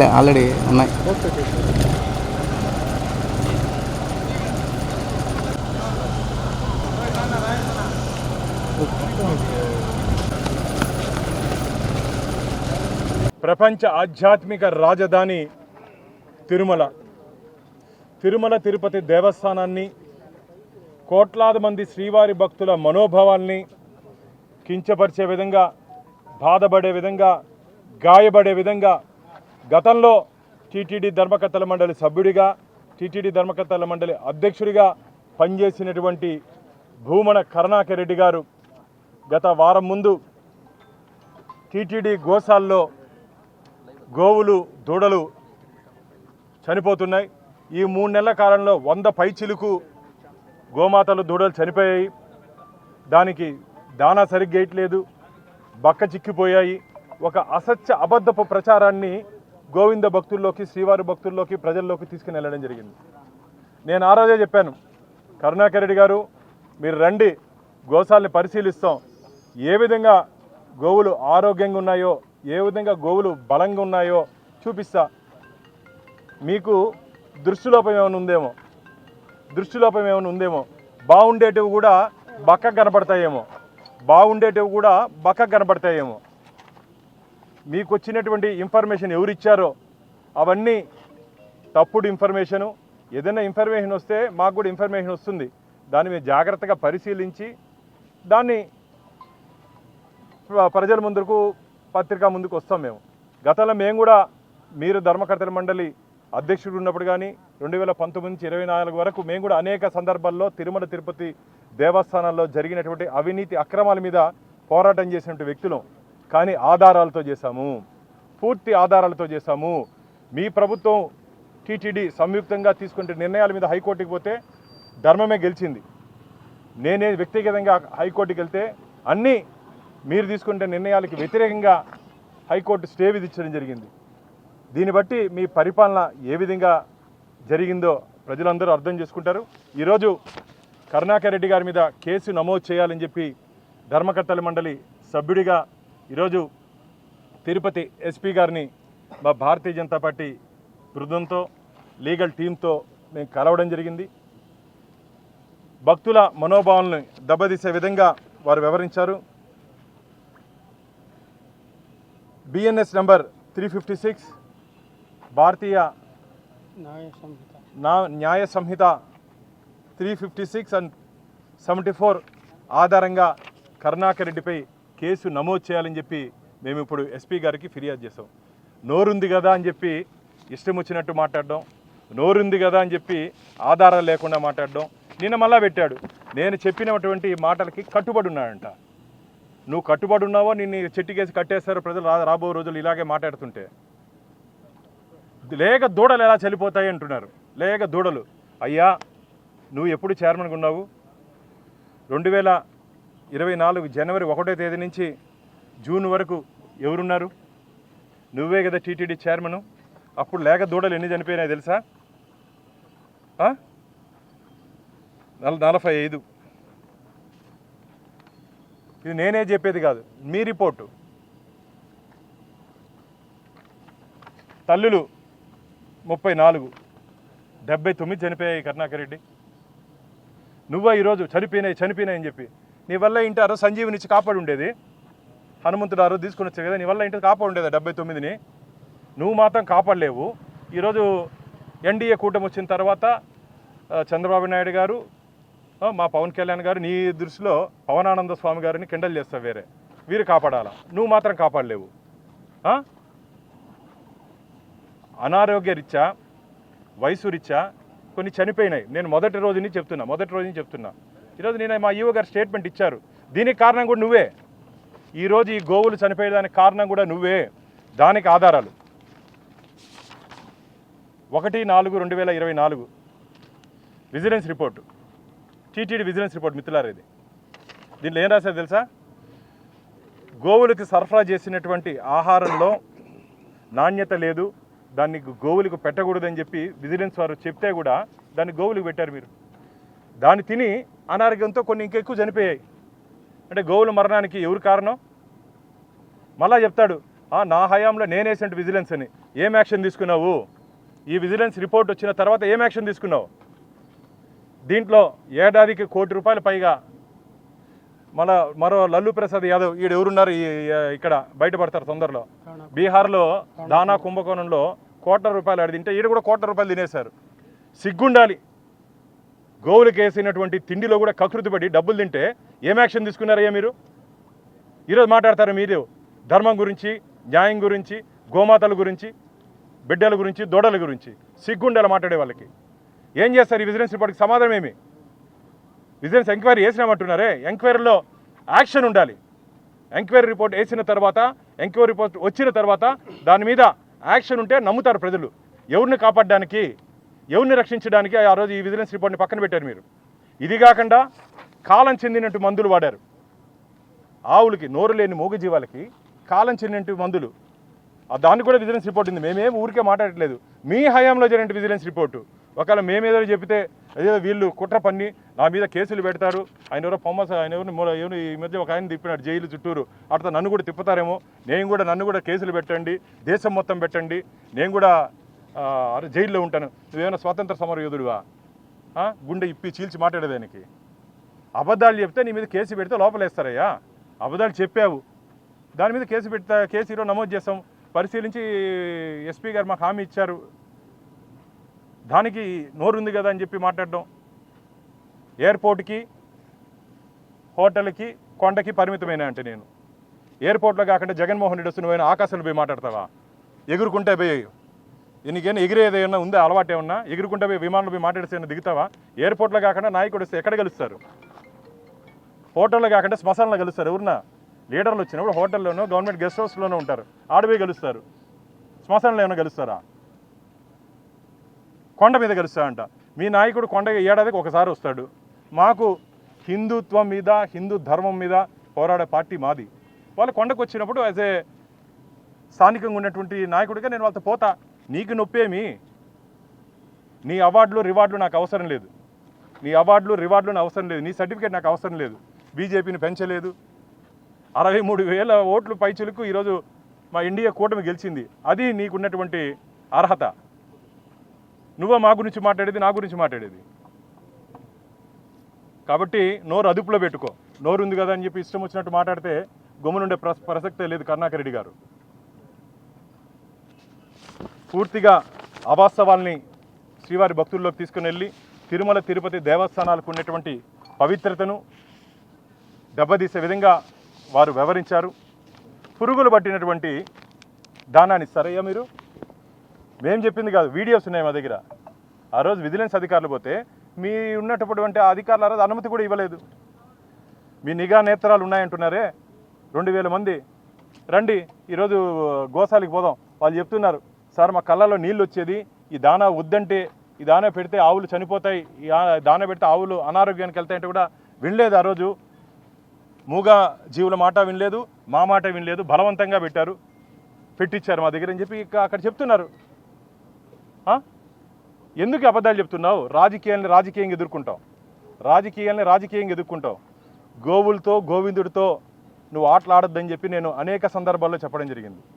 లే ఆల్రెడీ ఉన్నాయి. ప్రపంచ ఆధ్యాత్మిక రాజధాని తిరుమల. తిరుమల తిరుపతి దేవస్థానాన్ని కోట్లాది మంది శ్రీవారి భక్తుల మనోభావాల్ని కించపరిచే విధంగా బాధపడే విధంగా గాయపడే విధంగా గతంలో టీటీడీ ధర్మకర్తల మండలి సభ్యుడిగా టీటీడీ ధర్మకర్తల మండలి అధ్యక్షుడిగా పనిచేసినటువంటి భూమన కరుణాకర్ రెడ్డి గారు గత వారం ముందు టీటీడీ గోశాల్లో గోవులు దూడలు చనిపోతున్నాయి. ఈ మూడు నెలల కాలంలో వంద పైచిలుకు గోమాతలు దూడలు చనిపోయాయి. దానికి దానా సరిగ్గా వేయట్లేదు బక్క చిక్కిపోయాయి. ఒక అసత్య అబద్ధపు ప్రచారాన్ని గోవింద భక్తుల్లోకి శ్రీవారి భక్తుల్లోకి ప్రజల్లోకి తీసుకుని వెళ్ళడం జరిగింది. నేను ఆ రోజే చెప్పాను కరుణాకర్ రెడ్డి గారు మీరు రండి గోశాలని పరిశీలిస్తాం. ఏ విధంగా గోవులు ఆరోగ్యంగా ఉన్నాయో ఏ విధంగా గోవులు బలంగా ఉన్నాయో చూపిస్తా. మీకు దృష్టిలోపం ఏమైనా ఉందేమో? దృష్టిలోపం ఏమైనా ఉందేమో? బాగుండేటివి కూడా బక్క కనపడతాయేమో. బాగుండేటివి కూడా బక్క కనపడతాయేమో. మీకు వచ్చినటువంటి ఇన్ఫర్మేషన్ ఎవరిచ్చారో అవన్నీ తప్పుడు ఇన్ఫర్మేషను. ఏదైనా ఇన్ఫర్మేషన్ వస్తే మాకు కూడా ఇన్ఫర్మేషన్ వస్తుంది. దాన్ని మేము జాగ్రత్తగా పరిశీలించి దాన్ని ప్రజల ముందుకు పత్రిక ముందుకు వస్తాం మేము. గతంలో మేము కూడా మీరు ధర్మకర్తల మండలి అధ్యక్షుడు ఉన్నప్పుడు కానీ రెండు వేల పంతొమ్మిది నుంచి ఇరవై నాలుగు వరకు మేము కూడా అనేక సందర్భాల్లో తిరుమల తిరుపతి దేవస్థానాల్లో జరిగినటువంటి అవినీతి అక్రమాల మీద పోరాటం చేసినటువంటి వ్యక్తులు. కానీ ఆధారాలతో చేశాము. పూర్తి ఆధారాలతో చేశాము. మీ ప్రభుత్వం టీటీడీ సంయుక్తంగా తీసుకునే నిర్ణయాల మీద హైకోర్టుకి పోతే ధర్మమే గెలిచింది. నేనే వ్యక్తిగతంగా హైకోర్టుకి వెళ్తే అన్నీ మీరు తీసుకునే నిర్ణయాలకి వ్యతిరేకంగా హైకోర్టు స్టే విధించడం జరిగింది. దీన్ని బట్టి మీ పరిపాలన ఏ విధంగా జరిగిందో ప్రజలందరూ అర్థం చేసుకుంటారు. ఈరోజు కరుణాకర్ రెడ్డి గారి మీద కేసు నమోదు చేయాలని చెప్పి ధర్మకర్తల మండలి సభ్యుడిగా ఈరోజు తిరుపతి ఎస్పీ గారిని మా భారతీయ జనతా పార్టీ బృందంతో లీగల్ టీంతో మేము కలవడం జరిగింది. భక్తుల మనోభావాలను దెబ్బతీసే విధంగా వారు వివరించారు BNS number three fifty six Bharatiya నా Nyaya Sanhita three fifty six and seventy four ఆధారంగా కరుణాకర్ రెడ్డిపై కేసు నమోదు చేయాలని చెప్పి మేము ఇప్పుడు ఎస్పీ గారికి ఫిర్యాదు చేసాం నోరుంది కదా అని చెప్పి ఇష్టం వచ్చినట్టు మాట్లాడడం నోరుంది కదా అని చెప్పి ఆధారాలు లేకుండా మాట్లాడడం నిన్న మళ్ళా పెట్టాడు. నేను చెప్పినటువంటి మాటలకి కట్టుబడి ఉన్నాడంట. నువ్వు కట్టుబడి ఉన్నావో నిన్ను చెట్టుకేసి కట్టేస్తారు ప్రజలు రా రాబో రోజులు ఇలాగే మాట్లాడుతుంటే. లేక దూడలు ఎలా చనిపోతాయి అంటున్నారు. లేక దూడలు. అయ్యా నువ్వు ఎప్పుడు చైర్మన్గా ఉన్నావు? రెండు వేల ఇరవై నాలుగు జనవరి ఒకటో తేదీ నుంచి జూన్ వరకు ఎవరున్నారు? నువ్వే కదా టీటీడీ చైర్మను అప్పుడు లేక దూడలు ఎన్ని చనిపోయినాయి తెలుసా? నల నలభై ఐదు. ఇది నేనే చెప్పేది కాదు. మీ రిపోర్టు. తల్లులు ముప్పై నాలుగు. డెబ్బై తొమ్మిది చనిపోయాయి కరుణాకర్ రెడ్డి. నువ్వా ఈరోజు చనిపోయినాయి చనిపోయినాయి అని చెప్పి. నీ వల్ల ఇంటారు సంజీవిని ఇచ్చి కాపాడు ఉండేది హనుమంతుడు ఆ రోజు తీసుకుని వచ్చే కదా నీ వల్ల ఇంటి కాపాడు ఉండేది డెబ్బై తొమ్మిదిని? నువ్వు మాత్రం కాపాడలేవు. ఈరోజు ఎన్డీఏ కూటమి వచ్చిన తర్వాత చంద్రబాబు నాయుడు గారు మా పవన్ కళ్యాణ్ గారు నీ దృష్టిలో పవనానంద స్వామి గారిని కిండల్ చేస్తావు వేరే. వీరు కాపాడాలా? నువ్వు మాత్రం కాపాడలేవు. అనారోగ్య రీత్యా వయసు రీత్యా కొన్ని చనిపోయినాయి. నేను మొదటి రోజుని చెప్తున్నా మొదటి రోజుని చెప్తున్నా. ఈరోజు నేను మా ఈవో గారు స్టేట్మెంట్ ఇచ్చారు. దీనికి కారణం కూడా నువ్వే. ఈరోజు ఈ గోవులు చనిపోయేదానికి కారణం కూడా నువ్వే. దానికి ఆధారాలు. ఒకటి నాలుగు రెండు వేల ఇరవై నాలుగు vigilance report. TTD vigilance report మిత్రులారేది. దీనిలో దీంట్లో ఏం రాశారు తెలుసా? గోవులకు సరఫరా చేసినటువంటి ఆహారంలో నాణ్యత లేదు. దాన్ని గోవులకు పెట్టకూడదని చెప్పి విజిలెన్స్ వారు చెప్తే కూడా దాన్ని గోవులకు పెట్టారు మీరు. దాన్ని తిని అనారోగ్యంతో కొన్ని ఇంకెక్కువ చనిపోయాయి. అంటే గోవుల మరణానికి ఎవరు కారణం? మళ్ళా చెప్తాడు "ఆ, నా హయాంలో నేనేసంటి విజిలెన్స్ అని. ఏం యాక్షన్ తీసుకున్నావు? ఈ విజిలెన్స్ రిపోర్ట్ వచ్చిన తర్వాత ఏం యాక్షన్ తీసుకున్నావు? దీంట్లో ఏడాదికి కోటి రూపాయల పైగా. మన మరో లల్లు ప్రసాద్ యాదవ్ ఈడు ఎవరున్నారు ఇక్కడ బయటపడతారు తొందరలో. బీహార్లో దానా కుంభకోణంలో కోట్ల రూపాయలు ఆడి తింటే ఈడు కూడా కోట్ల రూపాయలు తినేశారు. సిగ్గుండాలి. గోవులకు వేసినటువంటి తిండిలో కూడా కకృతి పడి డబ్బులు తింటే ఏం యాక్షన్ తీసుకున్నారయ్యా మీరు? ఈరోజు మాట్లాడతారు మీరు ధర్మం గురించి న్యాయం గురించి గోమాతల గురించి బిడ్డల గురించి దొడల గురించి. సిగ్గుండాలి మాట్లాడే వాళ్ళకి. ఏం చేస్తారు ఈ విజిలెన్స్ రిపోర్ట్కి సమాధానం ఏమి? విజిలెన్స్ ఎంక్వైరీ వేసినామంటున్నారే ఎంక్వైరీలో యాక్షన్ ఉండాలి. ఎంక్వైరీ రిపోర్ట్ వేసిన తర్వాత ఎంక్వైరీ రిపోర్ట్ వచ్చిన తర్వాత దాని మీద యాక్షన్ ఉంటే నమ్ముతారు ప్రజలు. ఎవరిని కాపాడడానికి ఎవరిని రక్షించడానికి ఆ రోజు ఈ విజిలెన్స్ రిపోర్ట్ని పక్కన పెట్టారు మీరు. ఇది కాకుండా కాలం చెందినట్టు మందులు వాడారు. ఆవులకి నోరు లేని మూగజీవాలకి కాలం చెందినట్టు మందులు. దాన్ని దానికి కూడా విజిలెన్స్ రిపోర్ట్ ఉంది. మేమేం ఊరికే మాట్లాడట్లేదు. మీ హయాంలో జరిగిన విజిలెన్స్ రిపోర్టు. ఒకవేళ మేమేదో చెబితే అదే వీళ్ళు కుట్ర పన్ని నా మీద కేసులు పెడతారు. ఆయన ఎవరో పొమ్మ ఆయన ఎవరిని మూల- ఎవరు ఈ మధ్య ఒక ఆయన తిప్పినాడు జైలు చుట్టూరు. అట్లా నన్ను కూడా తిప్పుతారేమో. నేను కూడా నన్ను కూడా కేసులు పెట్టండి దేశం మొత్తం పెట్టండి. నేను కూడా అరే జైల్లో ఉంటాను. నువ్వేమైనా స్వాతంత్ర సమర యోధుడువా గుండె ఇప్పి చీల్చి మాట్లాడేదానికి అబద్ధాలు చెప్తే నీ మీద కేసు పెడితే లోపలేస్తారయ్యా. అబద్ధాలు చెప్పావు. దాని మీద కేసు పెడతా కేసు ఈరోజు నమోదు చేస్తాం. పరిశీలించి ఎస్పీ గారు మాకు హామీ ఇచ్చారు. దానికి నోరు ఉంది కదా అని చెప్పి మాట్లాడడం. ఎయిర్పోర్ట్కి హోటల్కి కొండకి పరిమితమైన అంటే నేను? ఎయిర్పోర్ట్లో కాకుండా జగన్మోహన్ రెడ్డి వస్తున్న నువ్వైనా ఆకాశంలో పోయి మాట్లాడతావా? ఎగురుకుంటే పోయి నీకేమైనా ఎగిరేది ఏమన్నా ఉందా? అలవాటు ఏమన్నా? ఎగురుకుంటే పోయి విమానంలో పోయి మాట్లాడితే దిగుతావా? ఎయిర్పోర్ట్లో కాకుండా నాయకుడు వస్తే ఎక్కడ కలుస్తారు హోటల్లో కాకుండా శ్మశానంలో కలుస్తారు ఎవరన్నా? లీడర్లు వచ్చినప్పుడు హోటల్లోనో గవర్నమెంట్ గెస్ట్ హౌస్లోనూ ఉంటారు. ఆడపోయి కలుస్తారు శ్మశానంలో ఏమైనా కలుస్తారా కొండ మీద కలుస్తాడంట మీ నాయకుడు కొండ ఏడాదికి ఒకసారి వస్తాడు. మాకు హిందుత్వం మీద హిందూ ధర్మం మీద పోరాడే పార్టీ మాది. వాళ్ళు కొండకు వచ్చినప్పుడు యాజ్ ఏ స్థానికంగా ఉన్నటువంటి నాయకుడిగా నేను వాళ్ళతో పోతా. నీకు నొప్పేమి? నీ అవార్డులు రివార్డులు నాకు అవసరం లేదు. నీ అవార్డులు రివార్డులు అవసరం లేదు. నీ సర్టిఫికేట్ నాకు అవసరం లేదు. బీజేపీని పెంచలేదు. అరవై మూడు వేల ఓట్లు పైచులకు ఈరోజు మా ఇండియా కూటమి గెలిచింది. అది నీకున్నటువంటి అర్హత. నువ్వా మా గురించి మాట్లాడేది నా గురించి మాట్లాడేది. కాబట్టి నోరు అదుపులో పెట్టుకో. నోరు ఉంది కదా అని చెప్పి ఇష్టం వచ్చినట్టు మాట్లాడితే గమ్మునుండే ప్రస ప్రసక్తే లేదు కరుణాకరెడ్డి గారు. పూర్తిగా అవాస్తవాల్ని శ్రీవారి భక్తుల్లోకి తీసుకుని వెళ్ళి తిరుమల తిరుపతి దేవస్థానాలకు ఉన్నటువంటి పవిత్రతను దెబ్బతీసే విధంగా వారు వ్యవహరించారు. పురుగులు పట్టినటువంటి దానాన్ని ఇస్తారయ్యా మీరు మేం చెప్పింది కాదు వీడియోస్ ఉన్నాయి మా దగ్గర. ఆ రోజు విజిలెన్స్ అధికారులు పోతే మీ ఉన్నటువంటి ఆ అధికారులు ఆ రోజు అనుమతి కూడా ఇవ్వలేదు. మీ నిఘా నేత్రాలు ఉన్నాయంటున్నారే? రెండు వేల మంది. రండి ఈరోజు గోశాలకు పోదాం. వాళ్ళు చెప్తున్నారు సార్ మా కళ్ళలో నీళ్ళు వచ్చేది. ఈ దానా వద్దంటే ఈ దానా పెడితే ఆవులు చనిపోతాయి. ఈ ఆ- దానా పెడితే ఆవులు అనారోగ్యానికి వెళ్తాయంటే కూడా వినలేదు ఆ రోజు. మూగా జీవుల మాట వినలేదు మా మాట వినలేదు బలవంతంగా పెట్టారు. పెట్టించారు మా దగ్గర అని చెప్పి అక్కడ చెప్తున్నారు. ఎందుకు అబద్ధాలు చెప్తున్నావు? రాజకీయాల్ని రాజకీయంగా ఎదుర్కొంటావు. రాజకీయాల్ని రాజకీయంగా ఎదుర్కొంటావు. గోవులతో గోవిందుడితో నువ్వు ఆటలాడొద్దని చెప్పి నేను అనేక సందర్భాల్లో చెప్పడం జరిగింది.